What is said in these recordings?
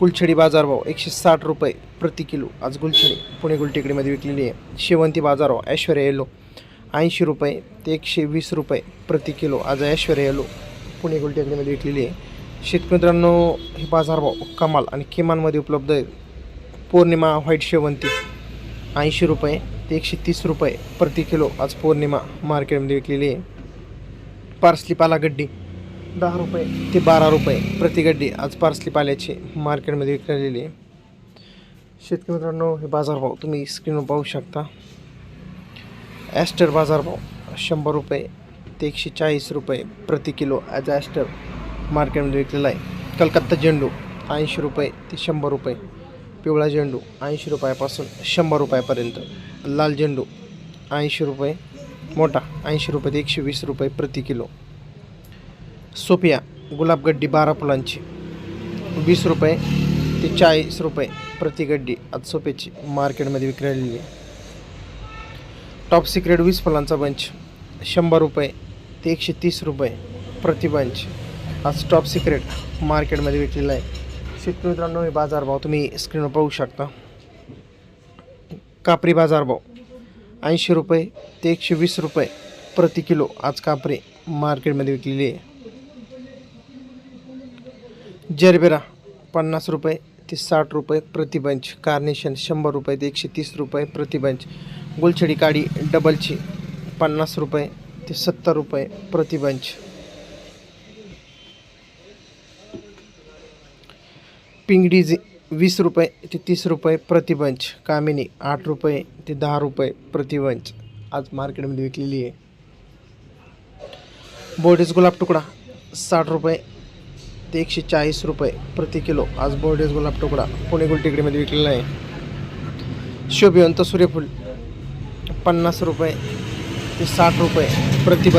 गुलछडी बाजारभाव एकशे साठ रुपये प्रति किलो. आज गुलछडी पुणे गुलटेकडीमध्ये विकलेली आहे. शेवंती बाजारभाव ऐश्वर्या येलो ऐंशी रुपये ते एकशे वीस रुपये प्रति किलो. आज ऐश्वर्या येलो पुणे गुलटेकडीमध्ये विकलेली आहे. शेतमित्रांनो हे बाजारभाव कमाल आणि किमानमध्ये उपलब्ध आहे पौर्णिमा व्हाईट शेवंती ऐंशी रुपये ते एकशे तीस रुपये प्रति किलो आज पौर्णिमा मार्केटमध्ये विकलेली आहे. पार्सली पालागड्डी दहा रुपये ते बारा रुपये प्रति गड्डी आज पार्सली पाल्याची मार्केटमध्ये विकलेली. आहे शेतकरी मित्रांनो हे बाजारभाव तुम्ही स्क्रीनवर पाहू शकता. ॲस्टर बाजारभाव शंभर रुपये ते एकशे चाळीस रुपये प्रति किलो ॲज ॲस्टर मार्केटमध्ये विकलेला आहे. कलकत्ता झेंडू ऐंशी रुपये ते शंभर रुपये पिवळा झेंडू ऐंशी रुपयापासून शंभर रुपयापर्यंत लाल झेंडू ऐंशी रुपये मोठा ऐंशी रुपये ते एकशे वीस रुपये प्रति किलो. सोफिया गुलाबगड्डी बारा फुलांची. वीस रुपये ते चाळीस रुपये प्रति गड्डी आज सोप्याची मार्केटमध्ये विक्री आहे. टॉप सिक्रेट वीस फुलांचा बंच शंभर रुपये ते एकशे तीस रुपये प्रति बंच आज टॉप सिक्रेट मार्केटमध्ये विकलेला आहे. शेतकरी मित्रांनो हे बाजारभाव तुम्ही स्क्रीनवर पाहू शकता. कापरी बाजारभाव ऐंशी रुपये ते एकशे वीस रुपये प्रति किलो आज कापरी मार्केटमध्ये विकलेली आहे. जरबेरा पन्नास रुपये ते साठ रुपये प्रतिबंच. कार्नेशन शंभर रुपये ते एकशे तीस रुपये प्रतिबंच. गुलछडी काडी डबलची पन्नास रुपये ते सत्तर रुपये प्रतिबंच. पिंगडी वीस रुपये ते तीस रुपये प्रतिबंच. कामिनी आठ रुपये ते दहा रुपये प्रतिबंच. आज मार्केटमध्ये विकलेली आहे. बोर्डेज गुलाब तुकडा साठ रुपये ते एकशे चाळीस रुपये प्रति किलो. आज बोर्डेज गुलाब तुकडा पुणे गुलटेकडीमध्ये विकलेला आहे. शोभिवंत सूर्यफूल. पन्नास रुपये ते साठ रुपये प्रति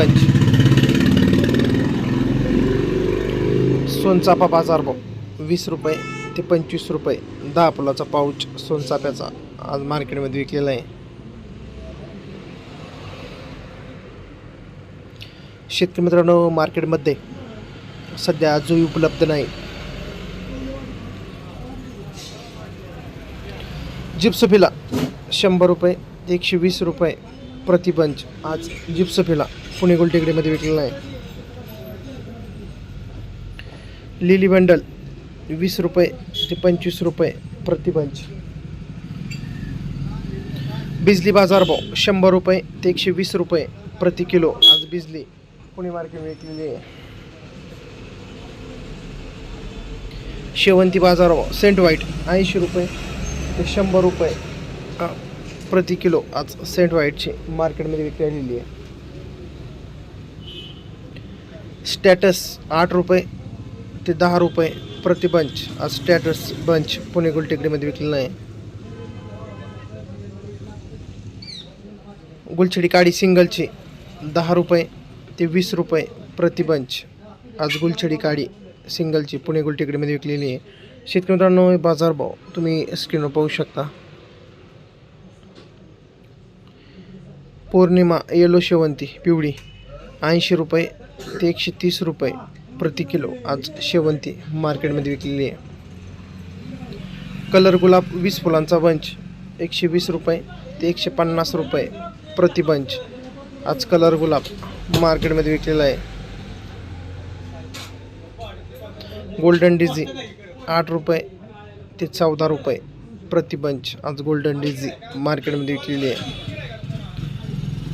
सोनचापा बाजार बाजारभाव वीस रुपये ते पंचवीस रुपये. दहा फुलाचा पाऊच सोनचाप्याचा. आज मार्केटमध्ये विकलेला आहे. शेतकरी मित्रांनो मार्केटमध्ये सध्या आजही उपलब्ध नाही. जिप्सफिला शंभर रुपये एकशे वीस रुपये प्रतिबंच आज जिप्सफिला पुणे गोलटेकडीमध्ये विकलेला आहे. लिली बंडल वीस रुपये ते पंचवीस रुपये प्रतिबंच बिजली बिजली बाजारभाव शंभर रुपये ते एकशे वीस रुपये प्रति किलो. आज बिजली पुणे मार्केट विकलेली आहे. शेवंती बाजार सेंट व्हाईट ऐंशी रुपये ते शंभर रुपये प्रति किलो आज सेंट व्हाईटची मार्केटमध्ये विकलेली आहे. स्टॅटस आठ रुपये ते दहा रुपये प्रति बंच. आज स्टॅटस बंच पुणे गुलटेकडीमध्ये विकलेला आहे गुलछडी काडी सिंगलची दहा रुपये ते वीस रुपये प्रति बंच. आज गुलछडी काडी सिंगलची पुणे गुलटेकडीमध्ये विकलेली आहे. शेतकरी मित्रांनो बाजारभाव तुम्ही स्क्रीनवर पाहू शकता. पौर्णिमा येलो शेवंती पिवळी ऐंशी रुपये ते एकशे तीस रुपये प्रति किलो आज शेवंती मार्केटमध्ये विकलेली आहे. कलर गुलाब वीस फुलांचा बंच एकशे वीस रुपये ते एकशे पन्नास रुपये प्रति बंच आज कलर गुलाब मार्केटमध्ये विकलेला आहे. गोल्डन डिझी आठ रुपये ते चौदा रुपये. प्रतिबंच आज गोल्डन डिझी मार्केटमध्ये विकलेली आहे.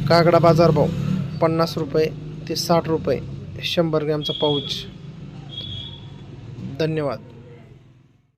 काकडा बाजारभाव पन्नास रुपये ते साठ रुपये. शंभर ग्रॅमचा पाऊच. धन्यवाद.